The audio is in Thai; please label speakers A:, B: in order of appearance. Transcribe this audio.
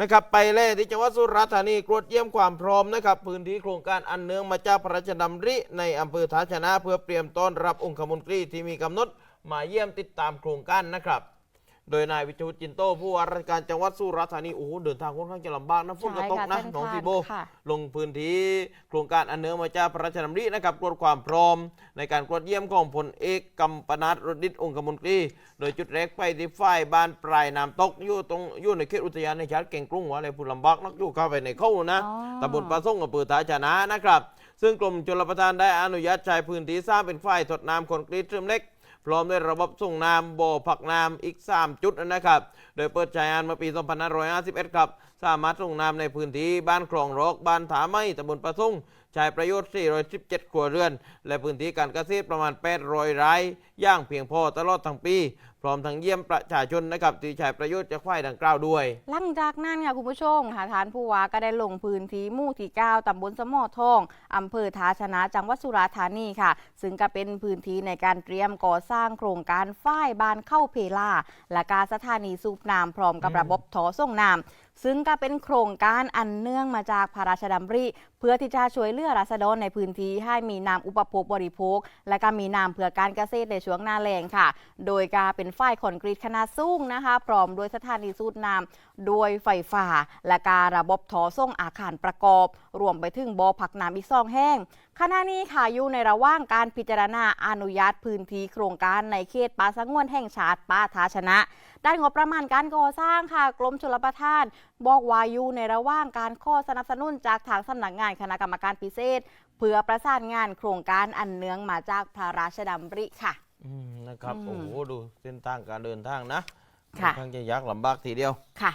A: นะครับไปเล่ที่จังหวัดสุราษฎร์ธานีตรวจเยี่ยมความพร้อมนะครับพื้นที่โครงการอันเนื่องมาจากพระราชดำริในอำเภอท้าชนะ เพื่อเตรียมต้อนรับองคมนตรีที่มีกำหนดมาเยี่ยมติดตามโครงการนะครับ โดยนายวิชวุฒิจินโตผู้ว่าราชการจังหวัดสุราษฎร์ธานีโอ้โหเดินทางค่อนข้างจะลำบากนะฝนก็ตก
B: ใช่ค่ะ
A: นะ
B: เส้น
A: น้อง
B: ทาง
A: ทีโบ
B: ค่ะ
A: ลงพื้นที่โครงการอันเนื่องมาจากพระราชดำรินะครับตรวจความพร้อม ในการตรวจเยี่ยมของพลเอกกัมปนาตรดิษฐ์องคมนตรี โดยจุดแรกไปที่ฝ่ายบ้านปลายน้ำตกอยู่ตรงอยู่ในเขตอุทยานในชาติเก่งกรุงวะอะไรผู้ลำบากนักอยู่เข้าไปในเข้านะ
B: อ๋อ
A: ตำบลปลาส่งอำเภอท่าชนะนะครับ ซึ่งกรมชลประทานได้อนุญาตใช้พื้นที่สร้างเป็นฝ่ายทดน้ำคอนกรีตเชื่อมเล็ก พร้อมด้วยระบบส่งน้ำบ่อผักน้ำอีก 3 จุดนะครับ โดยเปิดใช้งานเมื่อปี 2551 ครับ สามารถส่งน้ำในพื้นที่บ้านคลองรอกบ้านถาไม้ตำบลประทุ่งใช้ประโยชน์ 417 ครัวเรือน และพื้นที่การเกษตรประมาณ 800ไร่ย่างเพียงพอตลอดทั้งปี พร้อมทั้งเยี่ยมประชาชนนะครับที่ใช้ประโยชน์จากฝ่ายดังกล่าวด้วย
B: หลังจากนั้นค่ะคุณผู้ชมค่ะทานผู้ว่าก็ได้ลงพื้นที่หมู่ที่9ตำบลสมอทองอำเภอทาชนะจังหวัดสุราษฎร์ธานีค่ะ ซึ่งก็เป็นพื้นที่ในการเตรียมก่อสร้างโครงการฝ้ายบานเข้าเพลาและการสถานีสูบน้ำพร้อมกับ
A: อืม
B: ระบบถอส่งน้ำซึ่งก็เป็นโครงการอันเนื่องมาจากพระราชดำริ เพื่อที่จะช่วยเหลือราษฎรในพื้นที่ให้มีน้ำอุปโภคบริโภค และก็มีน้ำเพื่อการเกษตรในช่วงหน้าแล้งค่ะ โดยการเป็นฝ้ายคอนกรีตขนาดสูงนะคะ พร้อมด้วยสถานีสูบน้ำด้วยไฟฟ้า และการระบบถอส่งอาคารประกอบ รวมไปถึงบ่อผักน้ำอีกซองแห้งขณะนี้ค่ะอยู่ในระหว่างการพิจารณาอนุญาตพื้นที่โครงการในเขตป่าสงวนแห่งชาติป่าทาชนะด้านงบประมาณการก่อสร้างค่ะ กรมชลประทาน บอกว่าอยู่ในระหว่างการข้อสนับสนุนจากทางสำนักงานคณะกรรมการพิเศษ เพื่อประสานงานโครงการอันเนื่องมาจากพระราชดำริค่ะ
A: อืมนะครับ
B: อืม
A: โอ้โห ดูเส้นทางการเดินทางนะ
B: ค่ะ
A: ค่อนข้างจะยากลำบากทีเดียว
B: ค่ะ